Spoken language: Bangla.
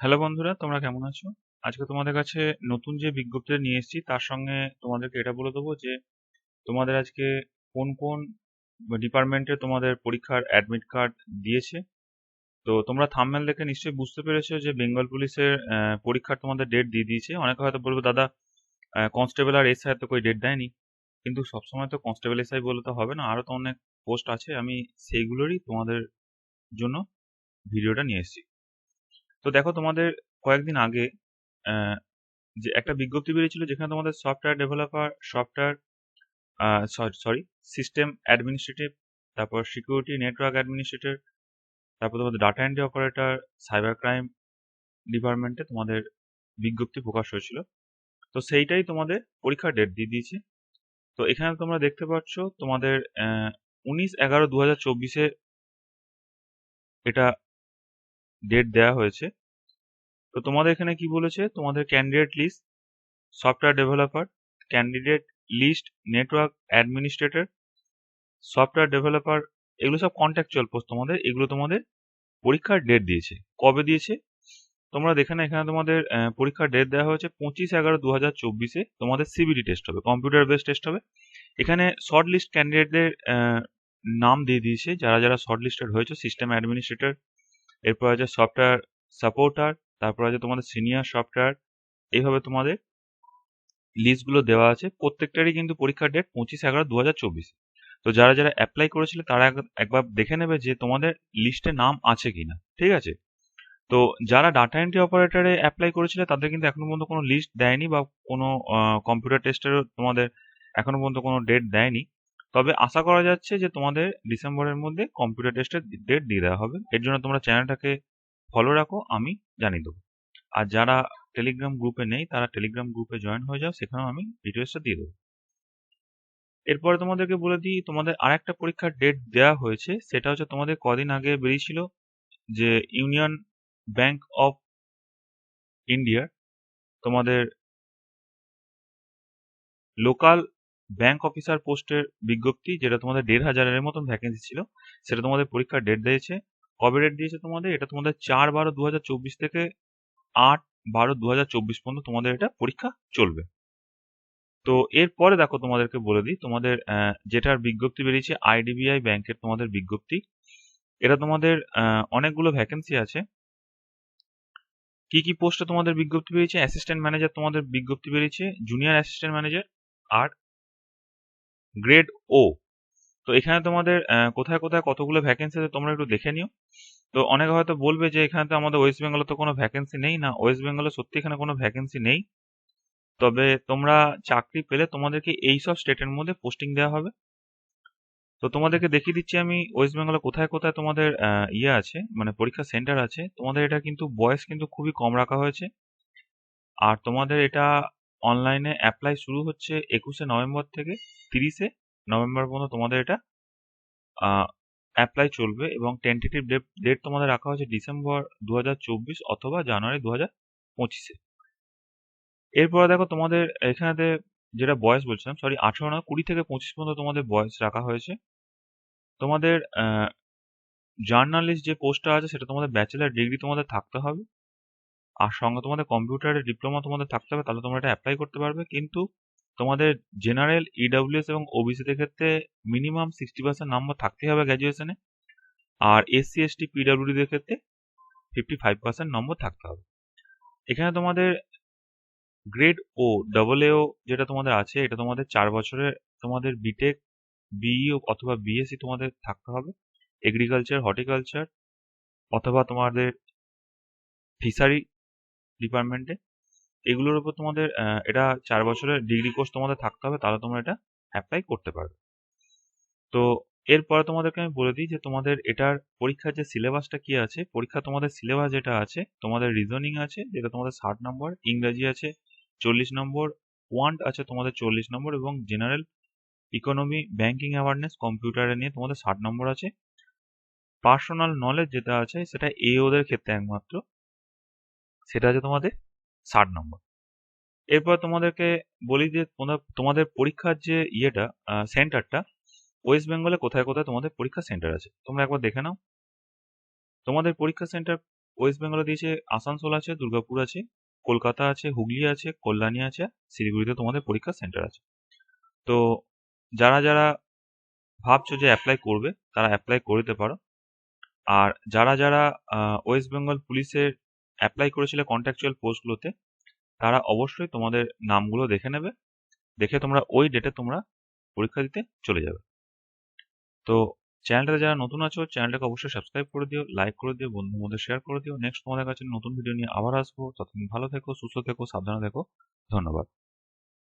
হ্যালো বন্ধুরা, তোমরা কেমন আছো? আজকে তোমাদের কাছে নতুন যে বিজ্ঞপ্তিটা নিয়ে এসেছি, তার সঙ্গে তোমাদেরকে এটা বলে দেবো যে, তোমাদের আজকে কোন কোন ডিপার্টমেন্টে তোমাদের পরীক্ষার অ্যাডমিট কার্ড দিয়েছে। তো তোমরা থামমেল দেখে নিশ্চয়ই বুঝতে পেরেছ যে, বেঙ্গল পুলিশের পরীক্ষার তোমাদের ডেট দিয়ে দিয়েছে। অনেকে হয়তো বলবে, দাদা কনস্টেবল আর এসআই তো કોઈ ডেট দেয়নি? কিন্তু সবসময় তো কনস্টেবল এসআই বলে তো হবে না। আরও তো অনেক পোস্ট আছে। আমি সেইগুলোরই তোমাদের জন্য ভিডিওটা নিয়ে এসেছি। তো দেখো তোমাদের কয়েকদিন আগে যে একটা বিজ্ঞপ্তি বেরিয়েছিল যেখানে তোমাদের software developer software sorry system administrative তারপর সিকিউরিটি নেটওয়ার্ক অ্যাডমিনিস্ট্রেটর তারপর তোমাদের data entry operator cyber crime ডিপার্টমেন্টে তোমাদের বিজ্ঞপ্তি প্রকাশ হয়েছিল। তো সেইটাই তোমাদের পরীক্ষার ডেট দিয়ে দিয়েছে। তো এখানে তোমরা দেখতে পাচ্ছ তোমাদের উনিশ এগারো দু হাজার চব্বিশে এটা ডেট দেওয়া হয়েছে। তো তোমাদের এখানে কি বলেছে? তোমাদের candidate list software developer candidate list network administrator software developer এগুলো সব কন্ট্যাকচুয়াল পোস্ট তোমাদের। এগুলো তোমাদের পরীক্ষার ডেট দিয়েছে। কবে দিয়েছে? তোমরা দেখে না এখানে তোমাদের পরীক্ষার ডেট দেওয়া হয়েছে পঁচিশ এগারো দু হাজার চব্বিশে। তোমাদের সিবিডি টেস্ট হবে কম্পিউটার বেস টেস্ট হবে। এখানে শর্ট লিস্ট ক্যান্ডিডেটদের নাম দিয়ে দিয়েছে। যারা যারা শর্ট লিস্টেড হয়েছে সিস্টেম অ্যাডমিনিস্ট্রেটর এরপর আছে সফটওয়্যার সাপোর্টার তারপর আছে তোমাদের সিনিয়র সফটওয়্যার এইভাবে তোমাদের লিস্টগুলো দেওয়া আছে। প্রত্যেকটারই কিন্তু পরীক্ষার ডেট পঁচিশ এগারো দু হাজার চব্বিশ। তো যারা যারা অ্যাপ্লাই করেছিল, তারা এক- একবার দেখে নেবে যে তোমাদের লিস্টে নাম আছে কিনা। ঠিক আছে? তো যারা ডাটা এন্ট্রি অপারেটরে অ্যাপ্লাই করেছিল, তাদের কিন্তু এখনও পর্যন্ত কোনো লিস্ট দেয়নি বা কোনো কম্পিউটার টেস্টেরও তোমাদের এখনও পর্যন্ত কোনো ডেট দেয়নি। তবে আশা করা যাচ্ছে যে তোমাদের ডিসেম্বরের মধ্যে কম্পিউটার টেস্টের ডেট দিয়ে দেওয়া হবে। এর জন্য তোমরা চ্যানেলটাকে ফলো রাখো, আমি জানিয়ে দেবো। আর যারা টেলিগ্রাম গ্রুপে নেই, তারা টেলিগ্রাম গ্রুপে জয়েন হয়ে যাও, সেখানেও আমি ডিটেলসটা দিয়ে দেবো। এরপরে তোমাদেরকে বলে দিই, তোমাদের আরেকটা পরীক্ষার ডেট দেওয়া হয়েছে, সেটা হচ্ছে তোমাদের কদিন আগে বেরিয়েছিল যে ইউনিয়ন ব্যাংক অফ ইন্ডিয়ার তোমাদের লোকাল ব্যাংক অফিসার পোস্টের বিজ্ঞপ্তি, যেটা তোমাদের দেড় হাজারের মতন ভ্যাকেন্সি ছিল, সেটা তোমাদের পরীক্ষার ডেট দিয়েছে। কবে ডেট দিয়েছে তোমাদের? এটা তোমাদের চার বারো দু থেকে আট বারো দু পর্যন্ত তোমাদের এটা পরীক্ষা চলবে। তো এরপরে দেখো তোমাদেরকে বলে দিই, তোমাদের যেটার বিজ্ঞপ্তি বেরিয়েছে আইডিবিআই ব্যাংকের তোমাদের বিজ্ঞপ্তি। এটা তোমাদের অনেকগুলো ভ্যাকেন্সি আছে। কি কি পোস্টে তোমাদের বিজ্ঞপ্তি বেরিয়েছে? অ্যাসিস্ট্যান্ট ম্যানেজার তোমাদের বিজ্ঞপ্তি বেরিয়েছে জুনিয়র অ্যাসিস্ট্যান্ট ম্যানেজার আর গ্রেড ও তো এখানে তোমাদের কোথায় কোথায় কতগুলো ভ্যাকেন্সি আছে তোমরা একটু দেখে নিও। তো অনেকে হয়তো বলবে যে এখানে তো আমাদের ওয়েস্ট বেঙ্গলে তো কোনো ভ্যাকেন্সি নেই না। ওয়েস্ট বেঙ্গলে সত্যি এখানে কোনো ভ্যাকেন্সি নেই। তবে তোমরা চাকরি পেলে তোমাদেরকে এই সব স্টেটের মধ্যে পোস্টিং দেওয়া হবে। তো তোমাদেরকে দেখিয়ে দিচ্ছি আমি ওয়েস্ট বেঙ্গলে কোথায় কোথায় তোমাদের ইয়ে আছে মানে পরীক্ষা সেন্টার আছে। তোমাদের এটা কিন্তু বয়স কিন্তু খুবই কম রাখা হয়েছে। আর তোমাদের এটা অনলাইনে অ্যাপ্লাই শুরু হচ্ছে একুশে নভেম্বর থেকে তিরিশে নভেম্বর পর্যন্ত তোমাদের এটা অ্যাপ্লাই চলবে এবং টেন্টেটিভ ডেট তোমাদের রাখা হয়েছে ডিসেম্বর দু হাজার চব্বিশ অথবা জানুয়ারি দু হাজার পঁচিশে। এরপরে দেখো তোমাদের এখানেতে যেটা বয়স বলছিলাম সরি আঠারো না কুড়ি থেকে পঁচিশ পর্যন্ত তোমাদের বয়স রাখা হয়েছে। তোমাদের জার্নালিস্ট যে পোস্টটা আছে সেটা তোমাদের ব্যাচেলার ডিগ্রি তোমাদের থাকতে হবে। আর সঙ্গে তোমাদের কম্পিউটারের ডিপ্লোমা তোমাদের থাকতে হবে, তাহলে তোমরা এটা অ্যাপ্লাই করতে পারবে। কিন্তু তোমাদের জেনারেল ইডাব্লিউএস এবং ওবিসিদের ক্ষেত্রে মিনিমাম সিক্সটি পার্সেন্ট নাম্বার থাকতেই হবে গ্র্যাজুয়েশনে আর এসসি এসটি পিডাব্লিউডিদের ক্ষেত্রে ফিফটি ফাইভ পার্সেন্ট নম্বর থাকতে হবে। এখানে তোমাদের গ্রেড ও ডবল এও যেটা তোমাদের আছে, এটা তোমাদের চার বছরের তোমাদের বিটেক বিই অথবা বিএসসি তোমাদের থাকতে হবে। এগ্রিকালচার হর্টিকালচার অথবা তোমাদের ফিশারি ডিপার্টমেন্টে এগুলোর উপর তোমাদের এটা চার বছরের ডিগ্রি কোর্স তোমাদের থাকতে হবে, তাহলে তোমরা এটা অ্যাপ্লাই করতে পারবে। তো এরপরে তোমাদেরকে আমি বলে দিই যে তোমাদের এটার পরীক্ষার যে সিলেবাসটা কি আছে, পরীক্ষা তোমাদের সিলেবাস যেটা আছে, তোমাদের রিজনিং আছে, যেটা তোমাদের ষাট নম্বর, ইংরাজি আছে চল্লিশ নম্বর ওয়ান্ট আছে তোমাদের চল্লিশ নম্বর এবং জেনারেল ইকোনমি ব্যাংকিং অ্যাওয়ারনেস কম্পিউটারে নিয়ে তোমাদের ষাট নম্বর আছে। পার্সোনাল নলেজ যেটা আছে, সেটা এ ওদের ক্ষেত্রে একমাত্র। সেটা আছে তোমাদের ষাট নম্বর। এরপর তোমাদেরকে বলি যে তোমাদের পরীক্ষার যে ইয়েটা সেন্টারটা ওয়েস্ট বেঙ্গলে কোথায় কোথায় তোমাদের পরীক্ষা সেন্টার আছে। তোমরা একবার দেখে নাও। তোমাদের পরীক্ষা সেন্টার ওয়েস্ট বেঙ্গলে দিয়েছে আসানসোল আছে, দুর্গাপুর আছে, কলকাতা আছে, হুগলি আছে, কল্যাণী আছে, শিলিগুড়িতে তোমাদের পরীক্ষা সেন্টার আছে। তো যারা যারা ভাবছ যে অ্যাপ্লাই করবে, তারা অ্যাপ্লাই করে দিতে পারো। আর যারা যারা ওয়েস্ট বেঙ্গল পুলিশের অ্যাপ্লাই করেছিলে কন্ট্রাকচুয়াল পোস্টগুলোতে তারা অবশ্যই তোমাদের নামগুলো দেখে নেবে, দেখে তোমরা ওই ডেটে তোমরা পরীক্ষা দিতে চলে যাবে। তো চ্যানেলটা যারা নতুন আছো চ্যানেলটাকে অবশ্যই সাবস্ক্রাইব করে দিও লাইক করে দিও বন্ধুর মধ্যে শেয়ার করে দিও। নেক্সট তোমাদের কাছে নতুন ভিডিও নিয়ে আবার আসব। ততদিন ভালো থেকো, সুস্থ থেকো, সাবধানে থেকো। ধন্যবাদ।